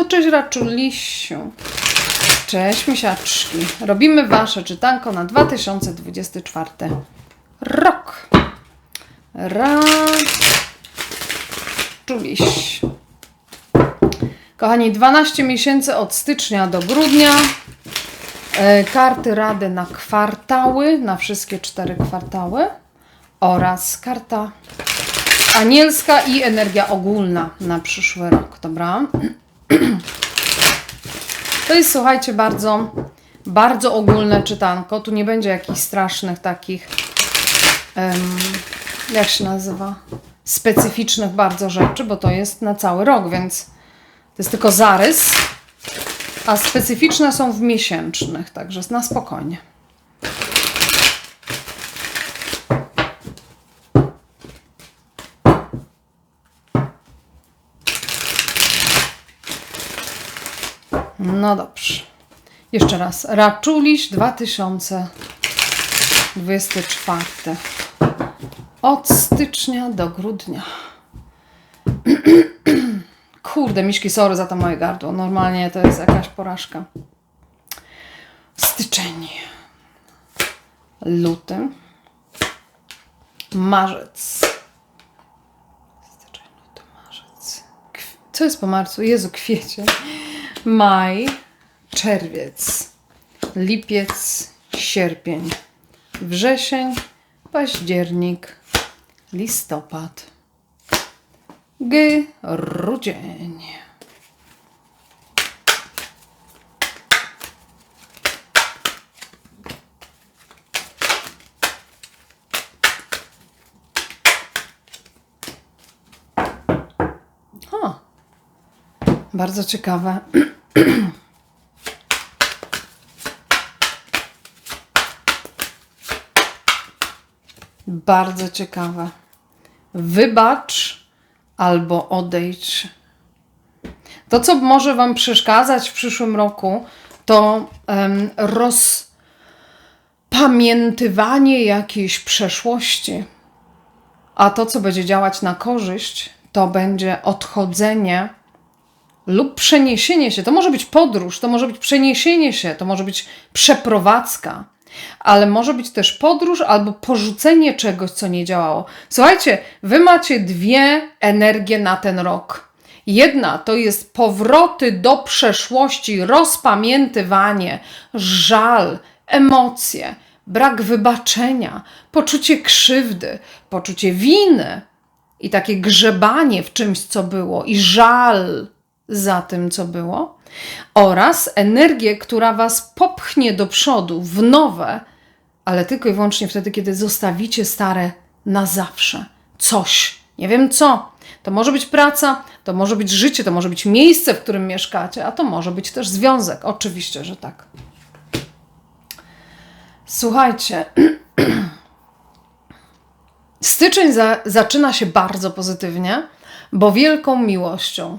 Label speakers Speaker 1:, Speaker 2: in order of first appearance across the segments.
Speaker 1: No cześć Raczulisiu. Cześć misiaczki. Robimy Wasze czytanko na 2024 rok. Raczuliś. Kochani, 12 miesięcy od stycznia do grudnia. E, Karty rady na kwartały, na wszystkie cztery kwartały. Oraz karta anielska i energia ogólna na przyszły rok, dobra? To jest, słuchajcie, bardzo, bardzo ogólne czytanko. Tu nie będzie jakichś strasznych takich, em, jak się nazywa, specyficznych bardzo rzeczy, bo to jest na cały rok, więc to jest tylko zarys. A specyficzne są w miesięcznych, także na spokojnie. No dobrze. Jeszcze raz. Raczuliś 2024. Od stycznia do grudnia. Kurde, miszki, sorry za to moje gardło. Normalnie to jest jakaś porażka. Styczeń. Luty. Marzec. Styczeń, luty, marzec. Co jest po marcu? Jezu, kwiecień. Maj. Czerwiec. Lipiec. Sierpień. Wrzesień. Październik. Listopad. Grudzień. O, bardzo ciekawe. bardzo ciekawe. Wybacz albo odejdź. To, co może Wam przeszkadzać w przyszłym roku, to em, rozpamiętywanie jakiejś przeszłości. A to, co będzie działać na korzyść, to będzie odchodzenie lub przeniesienie się. To może być podróż, to może być przeniesienie się, to może być przeprowadzka, ale może być też podróż albo porzucenie czegoś, co nie działało. Słuchajcie, wy macie dwie energie na ten rok. Jedna to jest powroty do przeszłości, rozpamiętywanie, żal, emocje, brak wybaczenia, poczucie krzywdy, poczucie winy i takie grzebanie w czymś, co było, i żal za tym, co było, oraz energię, która Was popchnie do przodu w nowe, ale tylko i wyłącznie wtedy, kiedy zostawicie stare na zawsze. Coś, nie wiem co. To może być praca, to może być życie, to może być miejsce, w którym mieszkacie, a to może być też związek. Oczywiście, że tak. Słuchajcie. Styczeń za, zaczyna się bardzo pozytywnie, bo wielką miłością.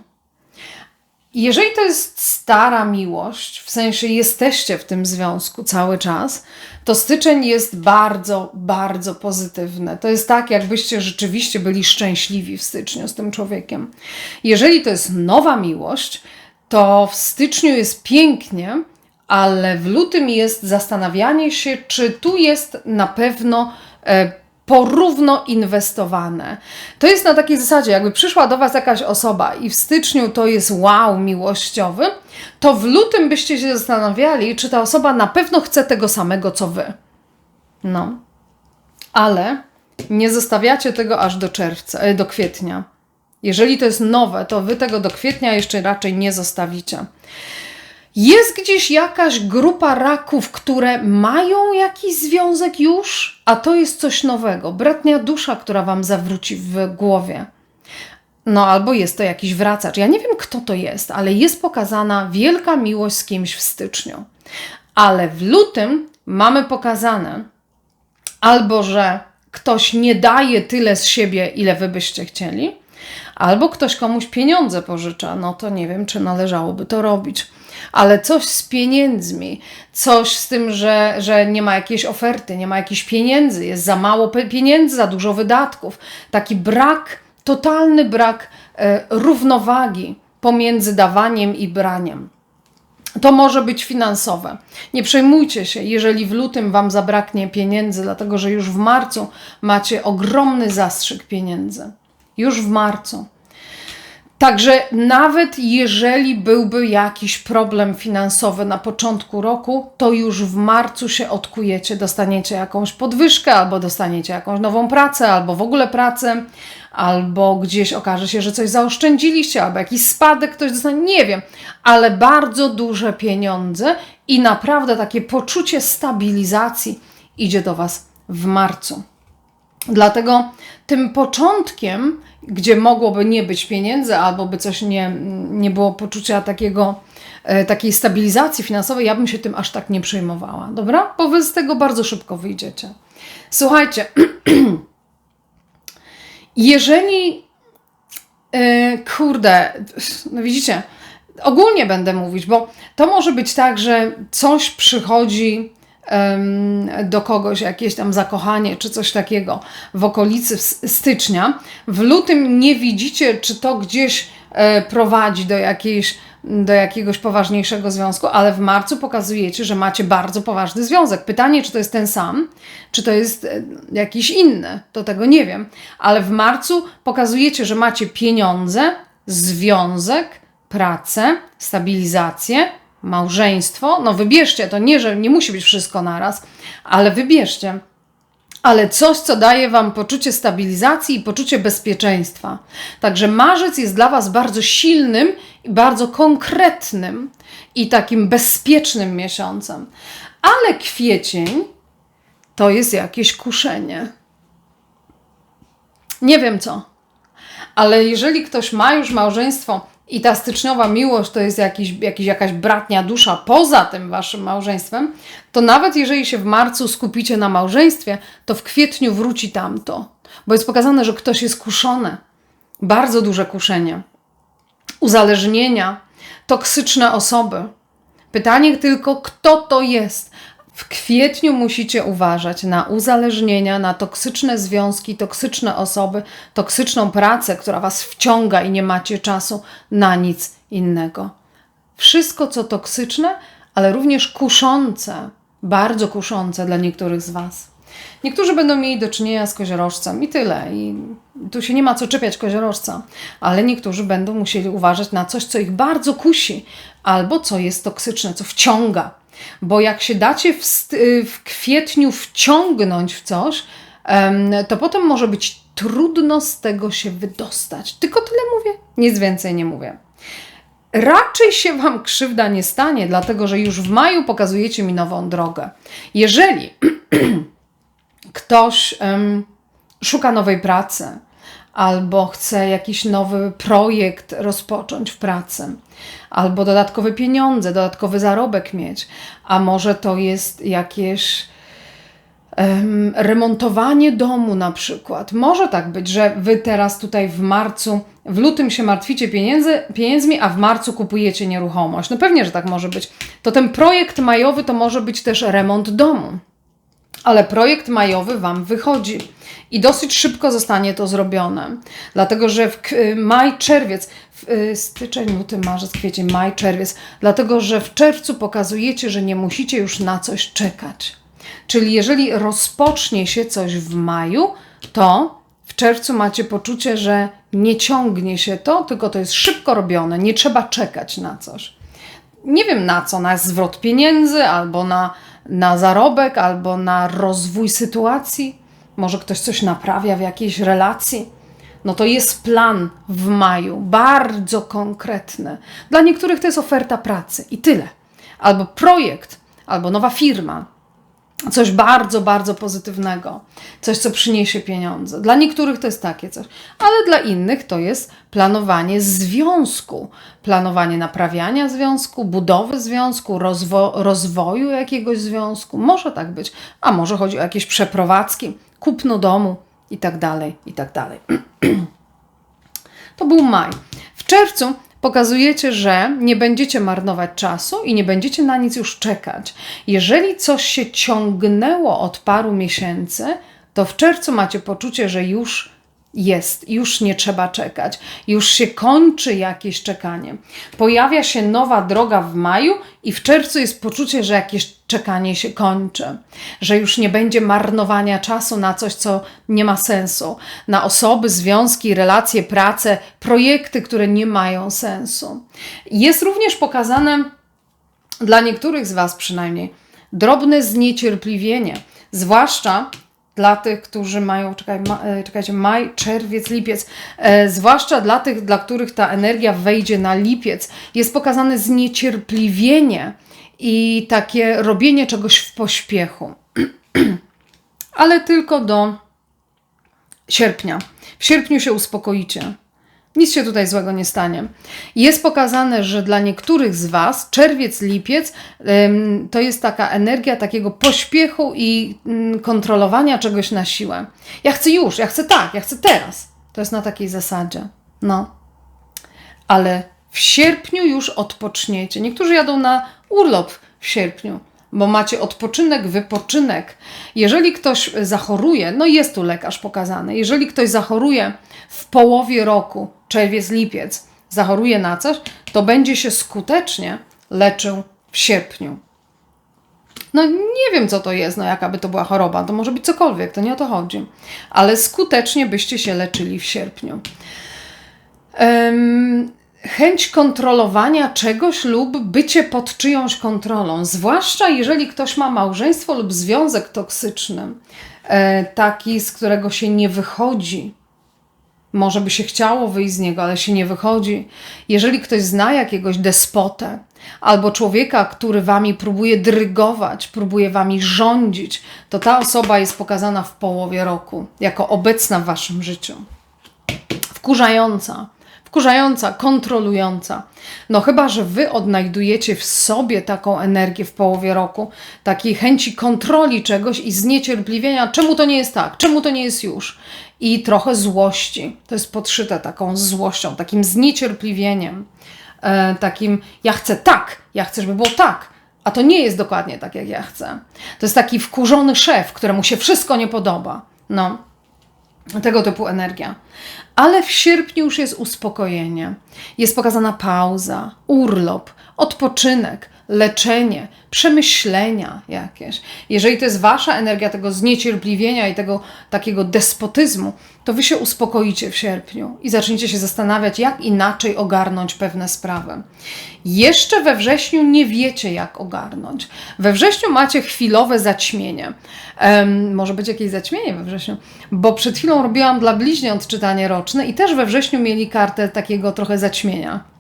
Speaker 1: Jeżeli to jest stara miłość, w sensie jesteście w tym związku cały czas, to styczeń jest bardzo, bardzo pozytywny. To jest tak, jakbyście rzeczywiście byli szczęśliwi w styczniu z tym człowiekiem. Jeżeli to jest nowa miłość, to w styczniu jest pięknie, ale w lutym jest zastanawianie się, czy tu jest na pewno e, porówno inwestowane. To jest na takiej zasadzie, jakby przyszła do Was jakaś osoba i w styczniu to jest wow miłościowy, to w lutym byście się zastanawiali, czy ta osoba na pewno chce tego samego co Wy. No, ale nie zostawiacie tego aż do czerwca, e, do kwietnia. Jeżeli to jest nowe, to Wy tego do kwietnia jeszcze raczej nie zostawicie. Jest gdzieś jakaś grupa raków, które mają jakiś związek już, a to jest coś nowego. Bratnia dusza, która wam zawróci w głowie. No, albo jest to jakiś wracacz. Ja nie wiem, kto to jest, ale jest pokazana wielka miłość z kimś w styczniu. Ale w lutym mamy pokazane albo, że ktoś nie daje tyle z siebie, ile wy byście chcieli, albo ktoś komuś pieniądze pożycza. No to nie wiem, czy należałoby to robić ale coś z pieniędzmi, coś z tym, że, że nie ma jakiejś oferty, nie ma jakichś pieniędzy, jest za mało pieniędzy, za dużo wydatków. Taki brak, totalny brak e, równowagi pomiędzy dawaniem i braniem. To może być finansowe. Nie przejmujcie się, jeżeli w lutym Wam zabraknie pieniędzy, dlatego że już w marcu macie ogromny zastrzyk pieniędzy. Już w marcu. Także nawet jeżeli byłby jakiś problem finansowy na początku roku, to już w marcu się odkujecie, dostaniecie jakąś podwyżkę, albo dostaniecie jakąś nową pracę, albo w ogóle pracę, albo gdzieś okaże się, że coś zaoszczędziliście, albo jakiś spadek ktoś dostanie, nie wiem, ale bardzo duże pieniądze i naprawdę takie poczucie stabilizacji idzie do Was w marcu. Dlatego tym początkiem, gdzie mogłoby nie być pieniędzy, albo by coś nie, nie było poczucia takiego, e, takiej stabilizacji finansowej, ja bym się tym aż tak nie przejmowała, dobra? Bo wy z tego bardzo szybko wyjdziecie. Słuchajcie, jeżeli, e, kurde, no widzicie, ogólnie będę mówić, bo to może być tak, że coś przychodzi do kogoś, jakieś tam zakochanie czy coś takiego w okolicy stycznia. W lutym nie widzicie, czy to gdzieś e, prowadzi do jakiejś do jakiegoś poważniejszego związku, ale w marcu pokazujecie, że macie bardzo poważny związek. Pytanie, czy to jest ten sam, czy to jest e, jakiś inny, to tego nie wiem, ale w marcu pokazujecie, że macie pieniądze, związek, pracę, stabilizację, małżeństwo, no wybierzcie, to nie, że nie musi być wszystko naraz, ale wybierzcie. Ale coś, co daje Wam poczucie stabilizacji i poczucie bezpieczeństwa. Także marzec jest dla Was bardzo silnym i bardzo konkretnym i takim bezpiecznym miesiącem. Ale kwiecień to jest jakieś kuszenie. Nie wiem co, ale jeżeli ktoś ma już małżeństwo i ta styczniowa miłość to jest jakiś, jakiś, jakaś bratnia dusza poza tym waszym małżeństwem, to nawet jeżeli się w marcu skupicie na małżeństwie, to w kwietniu wróci tamto. Bo jest pokazane, że ktoś jest kuszony. Bardzo duże kuszenie. Uzależnienia, toksyczne osoby. Pytanie tylko, kto to jest? W kwietniu musicie uważać na uzależnienia, na toksyczne związki, toksyczne osoby, toksyczną pracę, która was wciąga i nie macie czasu na nic innego. Wszystko, co toksyczne, ale również kuszące, bardzo kuszące dla niektórych z was. Niektórzy będą mieli do czynienia z koziorożcem i tyle. I tu się nie ma co czepiać koziorożca, ale niektórzy będą musieli uważać na coś, co ich bardzo kusi, albo co jest toksyczne, co wciąga bo jak się dacie w, w kwietniu wciągnąć w coś, to potem może być trudno z tego się wydostać. Tylko tyle mówię, nic więcej nie mówię. Raczej się Wam krzywda nie stanie, dlatego że już w maju pokazujecie mi nową drogę. Jeżeli ktoś um, szuka nowej pracy, albo chce jakiś nowy projekt rozpocząć w pracy, albo dodatkowe pieniądze, dodatkowy zarobek mieć, a może to jest jakieś um, remontowanie domu na przykład. Może tak być, że wy teraz tutaj w marcu, w lutym się martwicie pieniędzy, pieniędzmi, a w marcu kupujecie nieruchomość. No pewnie, że tak może być. To ten projekt majowy to może być też remont domu ale projekt majowy Wam wychodzi i dosyć szybko zostanie to zrobione. Dlatego, że w maj, czerwiec, w y, styczeń, luty, marzec, kwiecień, maj, czerwiec, dlatego, że w czerwcu pokazujecie, że nie musicie już na coś czekać. Czyli jeżeli rozpocznie się coś w maju, to w czerwcu macie poczucie, że nie ciągnie się to, tylko to jest szybko robione, nie trzeba czekać na coś. Nie wiem na co, na zwrot pieniędzy albo na na zarobek albo na rozwój sytuacji, może ktoś coś naprawia w jakiejś relacji. No to jest plan w maju, bardzo konkretny. Dla niektórych to jest oferta pracy i tyle. Albo projekt, albo nowa firma, coś bardzo, bardzo pozytywnego, coś, co przyniesie pieniądze. Dla niektórych to jest takie coś, ale dla innych to jest planowanie związku, planowanie naprawiania związku, budowy związku, rozwo rozwoju jakiegoś związku. Może tak być, a może chodzi o jakieś przeprowadzki, kupno domu i tak dalej, i tak dalej. To był maj. W czerwcu pokazujecie, że nie będziecie marnować czasu i nie będziecie na nic już czekać. Jeżeli coś się ciągnęło od paru miesięcy, to w czerwcu macie poczucie, że już jest, już nie trzeba czekać, już się kończy jakieś czekanie. Pojawia się nowa droga w maju i w czerwcu jest poczucie, że jakieś czekanie się kończy, że już nie będzie marnowania czasu na coś, co nie ma sensu, na osoby, związki, relacje, pracę, projekty, które nie mają sensu. Jest również pokazane dla niektórych z Was przynajmniej drobne zniecierpliwienie, zwłaszcza dla tych, którzy mają, czekaj, ma, e, czekajcie, maj, czerwiec, lipiec, e, zwłaszcza dla tych, dla których ta energia wejdzie na lipiec, jest pokazane zniecierpliwienie i takie robienie czegoś w pośpiechu. Ale tylko do sierpnia. W sierpniu się uspokoicie. Nic się tutaj złego nie stanie. Jest pokazane, że dla niektórych z Was czerwiec, lipiec to jest taka energia takiego pośpiechu i ym, kontrolowania czegoś na siłę. Ja chcę już, ja chcę tak, ja chcę teraz. To jest na takiej zasadzie. No. Ale w sierpniu już odpoczniecie. Niektórzy jadą na urlop w sierpniu bo macie odpoczynek, wypoczynek. Jeżeli ktoś zachoruje, no jest tu lekarz pokazany, jeżeli ktoś zachoruje w połowie roku, czerwiec, lipiec, zachoruje na coś, to będzie się skutecznie leczył w sierpniu. No nie wiem, co to jest, no jaka by to była choroba, to może być cokolwiek, to nie o to chodzi. Ale skutecznie byście się leczyli w sierpniu. Um, chęć kontrolowania czegoś lub bycie pod czyjąś kontrolą, zwłaszcza jeżeli ktoś ma małżeństwo lub związek toksyczny, e, taki, z którego się nie wychodzi. Może by się chciało wyjść z niego, ale się nie wychodzi. Jeżeli ktoś zna jakiegoś despotę albo człowieka, który wami próbuje drygować, próbuje wami rządzić, to ta osoba jest pokazana w połowie roku jako obecna w waszym życiu. Wkurzająca wkurzająca, kontrolująca. No chyba, że wy odnajdujecie w sobie taką energię w połowie roku, takiej chęci kontroli czegoś i zniecierpliwienia, czemu to nie jest tak, czemu to nie jest już. I trochę złości. To jest podszyte taką złością, takim zniecierpliwieniem, e, takim ja chcę tak, ja chcę, żeby było tak, a to nie jest dokładnie tak, jak ja chcę. To jest taki wkurzony szef, któremu się wszystko nie podoba. No. Tego typu energia. Ale w sierpniu już jest uspokojenie. Jest pokazana pauza, urlop, odpoczynek, leczenie, przemyślenia jakieś. Jeżeli to jest wasza energia tego zniecierpliwienia i tego takiego despotyzmu, to wy się uspokoicie w sierpniu i zaczniecie się zastanawiać, jak inaczej ogarnąć pewne sprawy. Jeszcze we wrześniu nie wiecie, jak ogarnąć. We wrześniu macie chwilowe zaćmienie. Um, może być jakieś zaćmienie we wrześniu, bo przed chwilą robiłam dla bliźniąt czytanie roczne i też we wrześniu mieli kartę takiego trochę zaćmienia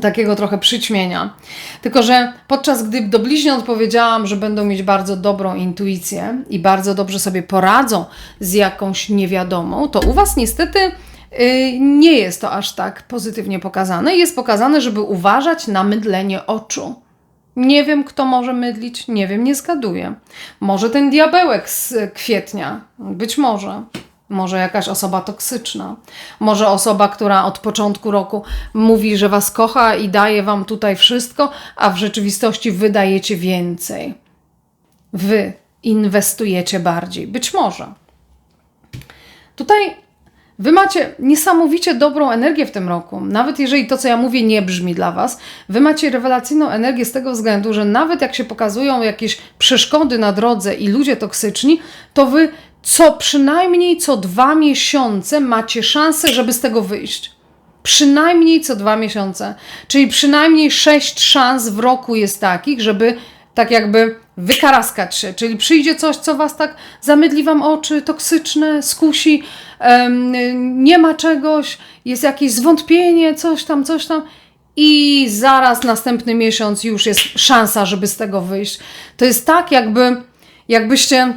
Speaker 1: takiego trochę przyćmienia. Tylko, że podczas gdy do bliźniąt powiedziałam, że będą mieć bardzo dobrą intuicję i bardzo dobrze sobie poradzą z jakąś niewiadomą, to u Was niestety yy, nie jest to aż tak pozytywnie pokazane. Jest pokazane, żeby uważać na mydlenie oczu. Nie wiem, kto może mydlić, nie wiem, nie zgaduję. Może ten diabełek z kwietnia, być może. Może jakaś osoba toksyczna, może osoba, która od początku roku mówi, że was kocha i daje wam tutaj wszystko, a w rzeczywistości wydajecie więcej. Wy inwestujecie bardziej. Być może. Tutaj Wy macie niesamowicie dobrą energię w tym roku. Nawet jeżeli to, co ja mówię, nie brzmi dla Was, Wy macie rewelacyjną energię z tego względu, że nawet jak się pokazują jakieś przeszkody na drodze i ludzie toksyczni, to Wy co przynajmniej co dwa miesiące macie szansę, żeby z tego wyjść. Przynajmniej co dwa miesiące. Czyli przynajmniej sześć szans w roku jest takich, żeby tak jakby wykaraskać się. Czyli przyjdzie coś, co was tak zamydli wam oczy, toksyczne, skusi, nie ma czegoś, jest jakieś zwątpienie, coś tam, coś tam. I zaraz następny miesiąc już jest szansa, żeby z tego wyjść. To jest tak, jakby, jakbyście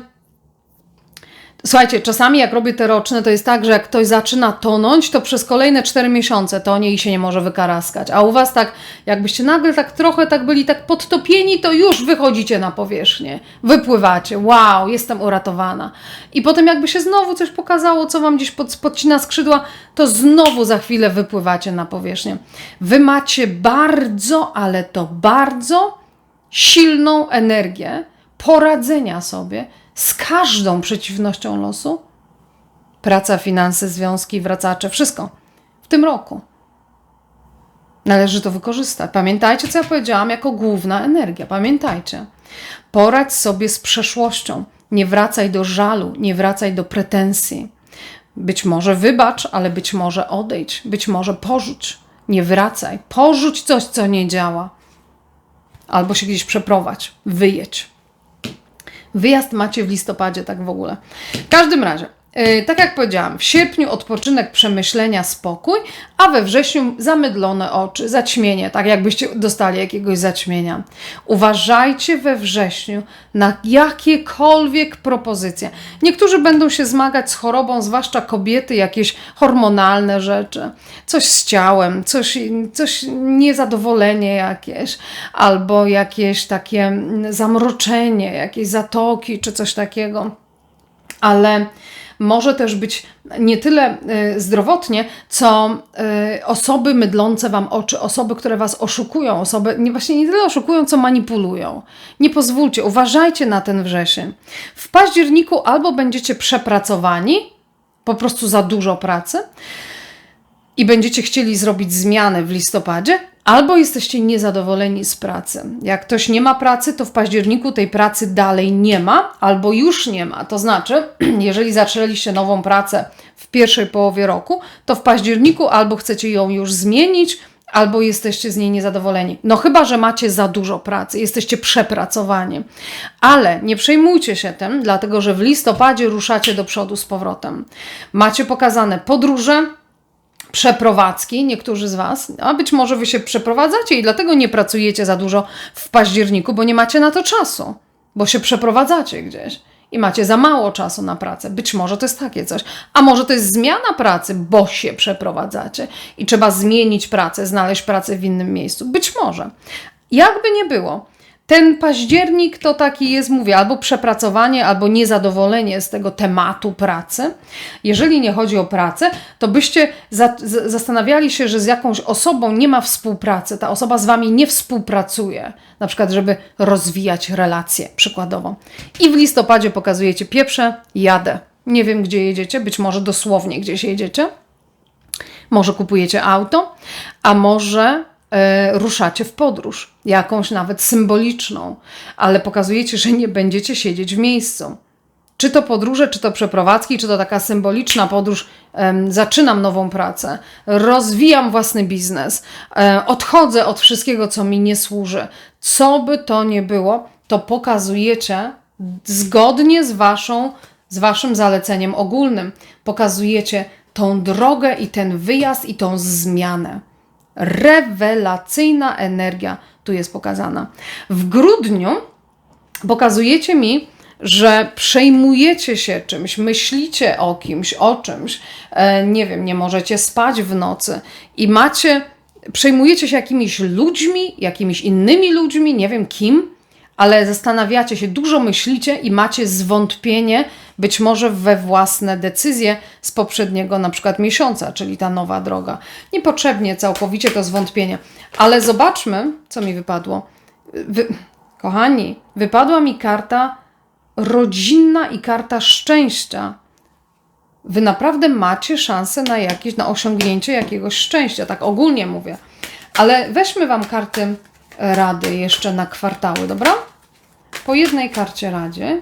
Speaker 1: Słuchajcie, czasami jak robię te roczne, to jest tak, że jak ktoś zaczyna tonąć, to przez kolejne 4 miesiące tonie i się nie może wykaraskać. A u Was tak, jakbyście nagle tak trochę tak byli tak podtopieni, to już wychodzicie na powierzchnię. Wypływacie. Wow, jestem uratowana. I potem jakby się znowu coś pokazało, co Wam gdzieś pod, podcina skrzydła, to znowu za chwilę wypływacie na powierzchnię. Wy macie bardzo, ale to bardzo silną energię poradzenia sobie z każdą przeciwnością losu praca, finanse, związki, wracacze, wszystko w tym roku. Należy to wykorzystać. Pamiętajcie, co ja powiedziałam jako główna energia. Pamiętajcie. Poradź sobie z przeszłością. Nie wracaj do żalu, nie wracaj do pretensji. Być może wybacz, ale być może odejdź, być może porzuć. Nie wracaj. Porzuć coś, co nie działa. Albo się gdzieś przeprowadź, wyjedź. Wyjazd macie w listopadzie, tak w ogóle. W każdym razie, tak jak powiedziałam, w sierpniu odpoczynek, przemyślenia, spokój, a we wrześniu zamydlone oczy, zaćmienie, tak jakbyście dostali jakiegoś zaćmienia. Uważajcie we wrześniu na jakiekolwiek propozycje. Niektórzy będą się zmagać z chorobą, zwłaszcza kobiety, jakieś hormonalne rzeczy, coś z ciałem, coś, coś niezadowolenie jakieś, albo jakieś takie mm, zamroczenie, jakieś zatoki, czy coś takiego. Ale może też być nie tyle y, zdrowotnie, co y, osoby mydlące wam oczy, osoby, które was oszukują, osoby nie, właśnie nie tyle oszukują, co manipulują. Nie pozwólcie, uważajcie na ten wrzesień. W październiku albo będziecie przepracowani, po prostu za dużo pracy, i będziecie chcieli zrobić zmiany w listopadzie, albo jesteście niezadowoleni z pracy. Jak ktoś nie ma pracy, to w październiku tej pracy dalej nie ma, albo już nie ma. To znaczy, jeżeli zaczęliście nową pracę w pierwszej połowie roku, to w październiku albo chcecie ją już zmienić, albo jesteście z niej niezadowoleni. No chyba, że macie za dużo pracy, jesteście przepracowani. Ale nie przejmujcie się tym, dlatego że w listopadzie ruszacie do przodu z powrotem. Macie pokazane podróże, przeprowadzki, niektórzy z Was, a być może Wy się przeprowadzacie i dlatego nie pracujecie za dużo w październiku, bo nie macie na to czasu, bo się przeprowadzacie gdzieś i macie za mało czasu na pracę. Być może to jest takie coś, a może to jest zmiana pracy, bo się przeprowadzacie i trzeba zmienić pracę, znaleźć pracę w innym miejscu. Być może. Jakby nie było, ten październik to taki jest, mówię, albo przepracowanie, albo niezadowolenie z tego tematu pracy. Jeżeli nie chodzi o pracę, to byście za, z, zastanawiali się, że z jakąś osobą nie ma współpracy, ta osoba z wami nie współpracuje, na przykład, żeby rozwijać relacje, przykładowo. I w listopadzie pokazujecie pieprze, jadę. Nie wiem, gdzie jedziecie, być może dosłownie gdzieś jedziecie. Może kupujecie auto, a może ruszacie w podróż, jakąś nawet symboliczną, ale pokazujecie, że nie będziecie siedzieć w miejscu. Czy to podróże, czy to przeprowadzki, czy to taka symboliczna podróż, zaczynam nową pracę, rozwijam własny biznes, e, odchodzę od wszystkiego, co mi nie służy. Co by to nie było, to pokazujecie zgodnie z, waszą, z waszym zaleceniem ogólnym. Pokazujecie tą drogę i ten wyjazd i tą zmianę. Rewelacyjna energia tu jest pokazana. W grudniu pokazujecie mi, że przejmujecie się czymś, myślicie o kimś, o czymś, e, nie wiem, nie możecie spać w nocy i macie, przejmujecie się jakimiś ludźmi, jakimiś innymi ludźmi, nie wiem kim, ale zastanawiacie się, dużo myślicie i macie zwątpienie być może we własne decyzje z poprzedniego na przykład miesiąca, czyli ta nowa droga. Niepotrzebnie całkowicie to zwątpienie, ale zobaczmy, co mi wypadło. Wy... Kochani, wypadła mi karta rodzinna i karta szczęścia. Wy naprawdę macie szansę na jakieś, na osiągnięcie jakiegoś szczęścia, tak ogólnie mówię. Ale weźmy Wam karty rady jeszcze na kwartały, dobra? Po jednej karcie radzie.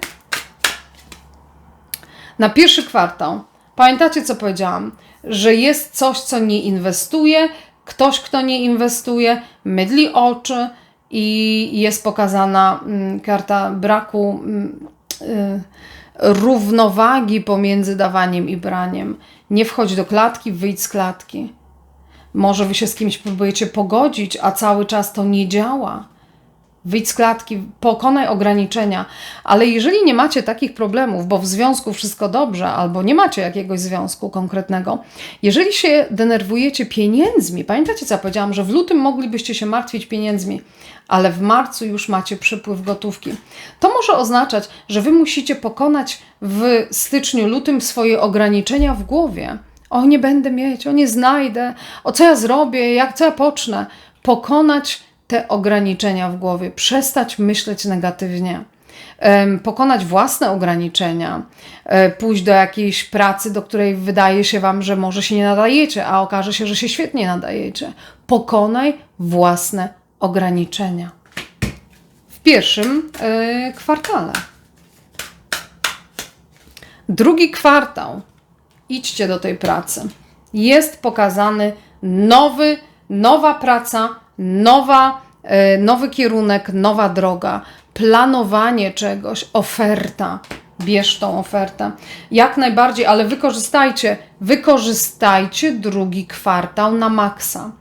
Speaker 1: Na pierwszy kwartał. Pamiętacie, co powiedziałam? Że jest coś, co nie inwestuje, ktoś, kto nie inwestuje, mydli oczy i jest pokazana mm, karta braku mm, y, równowagi pomiędzy dawaniem i braniem. Nie wchodź do klatki, wyjdź z klatki. Może wy się z kimś próbujecie pogodzić, a cały czas to nie działa. Wyjdź z klatki, pokonaj ograniczenia, ale jeżeli nie macie takich problemów, bo w związku wszystko dobrze, albo nie macie jakiegoś związku konkretnego, jeżeli się denerwujecie pieniędzmi, pamiętacie co ja powiedziałam, że w lutym moglibyście się martwić pieniędzmi, ale w marcu już macie przypływ gotówki. To może oznaczać, że wy musicie pokonać w styczniu, lutym swoje ograniczenia w głowie o, nie będę mieć, o, nie znajdę, o, co ja zrobię, jak, co ja pocznę. Pokonać te ograniczenia w głowie, przestać myśleć negatywnie. pokonać własne ograniczenia, e, pójść do jakiejś pracy, do której wydaje się Wam, że może się nie nadajecie, a okaże się, że się świetnie nadajecie. Pokonaj własne ograniczenia. W pierwszym e, kwartale. Drugi kwartał. Idźcie do tej pracy. Jest pokazany nowy, nowa praca, nowa, e, nowy kierunek, nowa droga, planowanie czegoś, oferta. Bierz tą ofertę. Jak najbardziej, ale wykorzystajcie, wykorzystajcie drugi kwartał na maksa.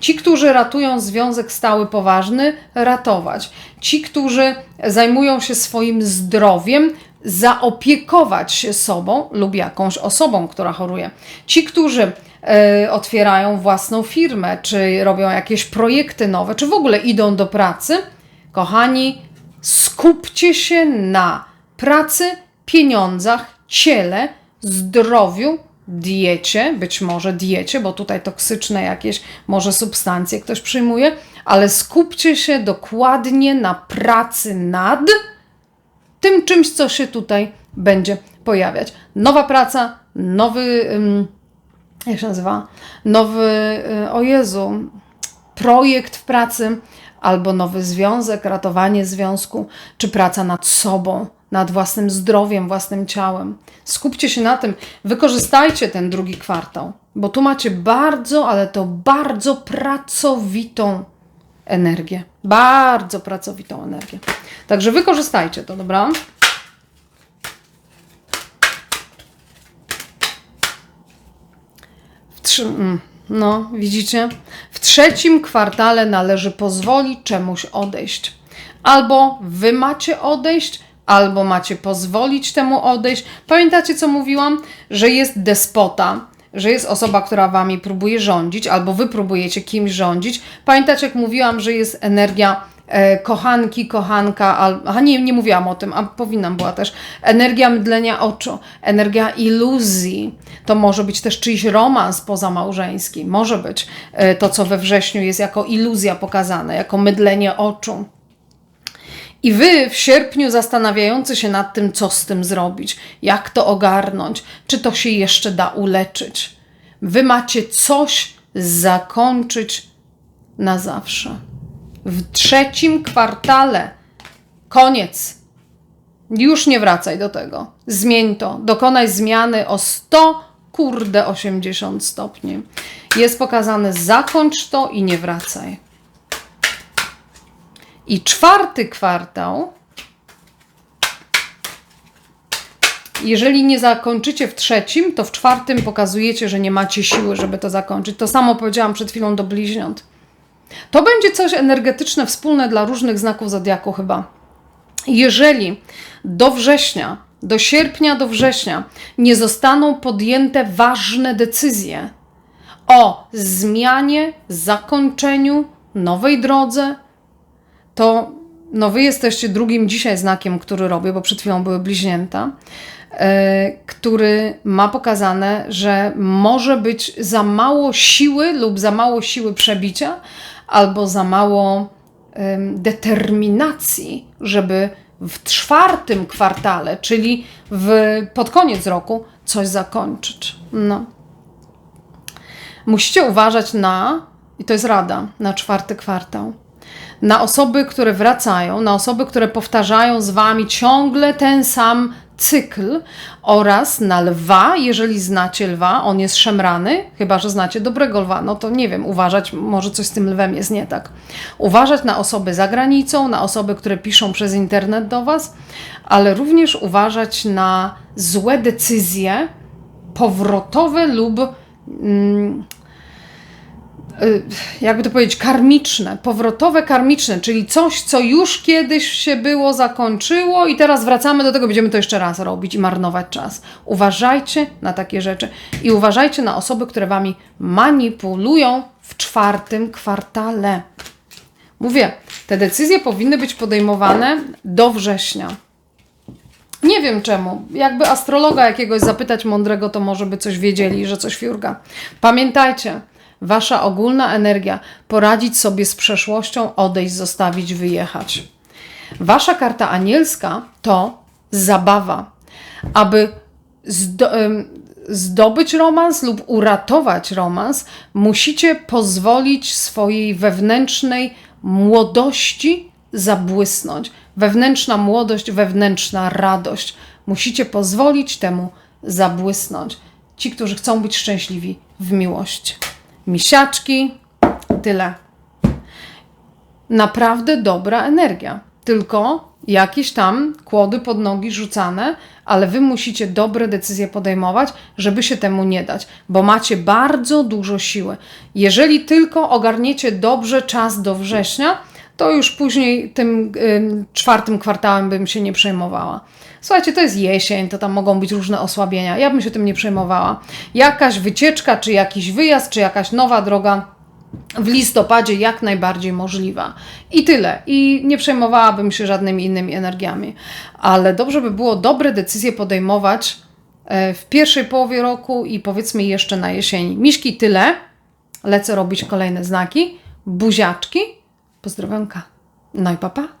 Speaker 1: Ci, którzy ratują związek stały poważny, ratować. Ci, którzy zajmują się swoim zdrowiem, zaopiekować się sobą lub jakąś osobą, która choruje. Ci, którzy e, otwierają własną firmę, czy robią jakieś projekty nowe, czy w ogóle idą do pracy, kochani, skupcie się na pracy, pieniądzach, ciele, zdrowiu, diecie, być może diecie, bo tutaj toksyczne jakieś może substancje ktoś przyjmuje, ale skupcie się dokładnie na pracy nad tym czymś, co się tutaj będzie pojawiać. Nowa praca, nowy, jak się nazywa? Nowy, y, o Jezu, projekt w pracy, albo nowy związek, ratowanie związku, czy praca nad sobą, nad własnym zdrowiem, własnym ciałem. Skupcie się na tym, wykorzystajcie ten drugi kwartał, bo tu macie bardzo, ale to bardzo pracowitą energię. Bardzo pracowitą energię. Także wykorzystajcie to, dobra? W trzy, mm, no, widzicie? W trzecim kwartale należy pozwolić czemuś odejść. Albo wy macie odejść, albo macie pozwolić temu odejść. Pamiętacie, co mówiłam? Że jest despota, że jest osoba, która wami próbuje rządzić, albo wy próbujecie kimś rządzić. Pamiętacie, jak mówiłam, że jest energia e, kochanki, kochanka, al, a nie, nie mówiłam o tym, a powinnam była też. Energia mydlenia oczu, energia iluzji. To może być też czyjś romans pozamałżeński. Może być e, to, co we wrześniu jest jako iluzja pokazane, jako mydlenie oczu. I wy w sierpniu zastanawiający się nad tym, co z tym zrobić, jak to ogarnąć, czy to się jeszcze da uleczyć. Wy macie coś zakończyć na zawsze. W trzecim kwartale koniec. Już nie wracaj do tego. Zmień to. Dokonaj zmiany o 100 kurde 80 stopni. Jest pokazane zakończ to i nie wracaj. I czwarty kwartał, jeżeli nie zakończycie w trzecim, to w czwartym pokazujecie, że nie macie siły, żeby to zakończyć. To samo powiedziałam przed chwilą do bliźniąt. To będzie coś energetyczne, wspólne dla różnych znaków zodiaku, chyba. Jeżeli do września, do sierpnia, do września nie zostaną podjęte ważne decyzje o zmianie, zakończeniu, nowej drodze, to no wy jesteście drugim dzisiaj znakiem, który robię, bo przed chwilą były bliźnięta, e, który ma pokazane, że może być za mało siły lub za mało siły przebicia, albo za mało determinacji, żeby w czwartym kwartale, czyli w, pod koniec roku, coś zakończyć. No. Musicie uważać na, i to jest rada, na czwarty kwartał na osoby, które wracają, na osoby, które powtarzają z wami ciągle ten sam cykl oraz na lwa, jeżeli znacie lwa, on jest szemrany, chyba że znacie dobrego lwa, no to nie wiem, uważać, może coś z tym lwem jest nie tak. Uważać na osoby za granicą, na osoby, które piszą przez internet do was, ale również uważać na złe decyzje powrotowe lub. Mm, jakby to powiedzieć, karmiczne, powrotowe karmiczne, czyli coś, co już kiedyś się było, zakończyło i teraz wracamy do tego, będziemy to jeszcze raz robić i marnować czas. Uważajcie na takie rzeczy i uważajcie na osoby, które wami manipulują w czwartym kwartale. Mówię, te decyzje powinny być podejmowane do września. Nie wiem czemu. Jakby astrologa jakiegoś zapytać mądrego, to może by coś wiedzieli, że coś fiurga. Pamiętajcie, wasza ogólna energia poradzić sobie z przeszłością, odejść, zostawić, wyjechać. Wasza karta anielska to zabawa. Aby zdo, zdobyć romans lub uratować romans, musicie pozwolić swojej wewnętrznej młodości zabłysnąć. Wewnętrzna młodość, wewnętrzna radość. Musicie pozwolić temu zabłysnąć. Ci, którzy chcą być szczęśliwi w miłości. Misiaczki, tyle naprawdę dobra energia. Tylko jakieś tam kłody pod nogi rzucane, ale wy musicie dobre decyzje podejmować, żeby się temu nie dać, bo macie bardzo dużo siły. Jeżeli tylko ogarniecie dobrze czas do września, to już później tym ym, czwartym kwartałem bym się nie przejmowała. Słuchajcie, to jest jesień, to tam mogą być różne osłabienia. Ja bym się tym nie przejmowała. Jakaś wycieczka, czy jakiś wyjazd, czy jakaś nowa droga w listopadzie jak najbardziej możliwa. I tyle. I nie przejmowałabym się żadnymi innymi energiami. Ale dobrze by było dobre decyzje podejmować e, w pierwszej połowie roku i powiedzmy jeszcze na jesieni. Miśki, tyle. Lecę robić kolejne znaki. Buziaczki. Pozdrowionka. No i papa.